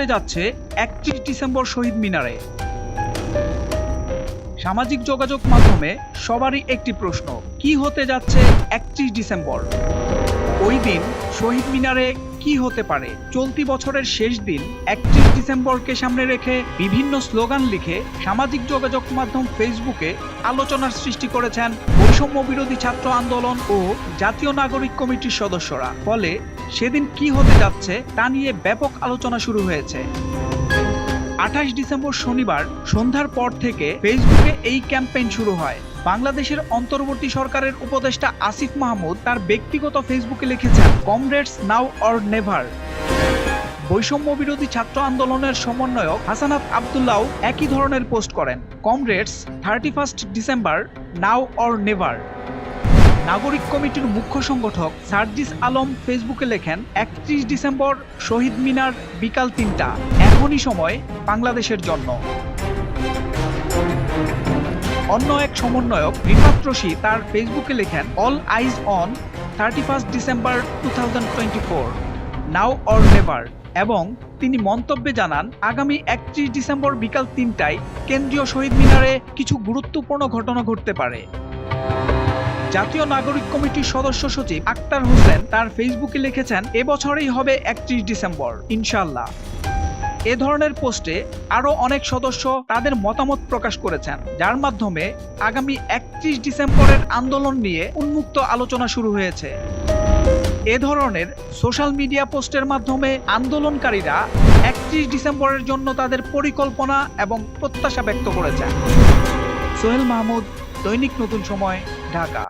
হতে যাচ্ছে একত্রিশ ডিসেম্বর শহীদ মিনারে। সামাজিক যোগাযোগ মাধ্যমে সবারই একটি প্রশ্ন, কি হতে যাচ্ছে একত্রিশ ডিসেম্বর? ওই দিন শহীদ মিনারে কি হতে পারে? চলতি বছরের শেষ দিন, একত্রিশ ডিসেম্বরকে সামনে রেখে বিভিন্ন স্লোগান লিখে সামাজিক যোগাযোগ মাধ্যম ফেসবুকে আলোচনার সৃষ্টি করেছেন বৈষম্য বিরোধী ছাত্র আন্দোলন ও জাতীয় নাগরিক কমিটির সদস্যরা। ফলে সেদিন কি হতে যাচ্ছে তা নিয়ে ব্যাপক আলোচনা শুরু হয়েছে। আঠাশ ডিসেম্বর শনিবার সন্ধ্যার পর থেকে ফেসবুকে এই ক্যাম্পেইন শুরু হয়। বাংলাদেশের অন্তর্বর্তী সরকারের উপদেষ্টা আসিফ মাহমুদ তার ব্যক্তিগত ফেসবুকে লিখেছেন, কমরেডস নাও অর নেভার। বৈষম্য বিরোধী ছাত্র আন্দোলনের সমন্বয়ক হাসানাত আবদুল্লাও একই ধরনের পোস্ট করেন, comrades, thirty first December, now or never. নাগরিক কমিটির মুখ্য সংগঠক সার্জিস আলম ফেসবুকে লেখেন, একত্রিশ ডিসেম্বর শহীদ মিনার বিকাল তিনটা। এখনই সময় বাংলাদেশের জন্য। অন্য এক সমন্বয়ক রিফাত রশি তার ফেসবুকে লেখেন all eyes on thirty first December two thousand twenty four now or never এবং তিনি মন্তব্যে জানান, আগামী একত্রিশ ডিসেম্বর বিকাল তিনটায় কেন্দ্রীয় শহীদ মিনারে কিছু গুরুত্বপূর্ণ ঘটনা ঘটতে পারে। জাতীয় নাগরিক কমিটির সদস্য সচিব আক্তার হোসেন তার ফেসবুকে লিখেছেন, এবছরেই হবে একত্রিশ ডিসেম্বর ইনশাল্লাহ এ ধরনের পোস্টে আরও অনেক সদস্য তাদের মতামত প্রকাশ করেছেন, যার মাধ্যমে আগামী একত্রিশ ডিসেম্বরের আন্দোলন নিয়ে উন্মুক্ত আলোচনা শুরু হয়েছে। এ ধরনের সোশ্যাল মিডিয়া পোস্টের মাধ্যমে আন্দোলনকারীরা একত্রিশ ডিসেম্বরের জন্য তাদের পরিকল্পনা এবং প্রত্যাশা ব্যক্ত করেছেন। সোহেল মাহমুদ, দৈনিক নতুন সময়, ঢাকা।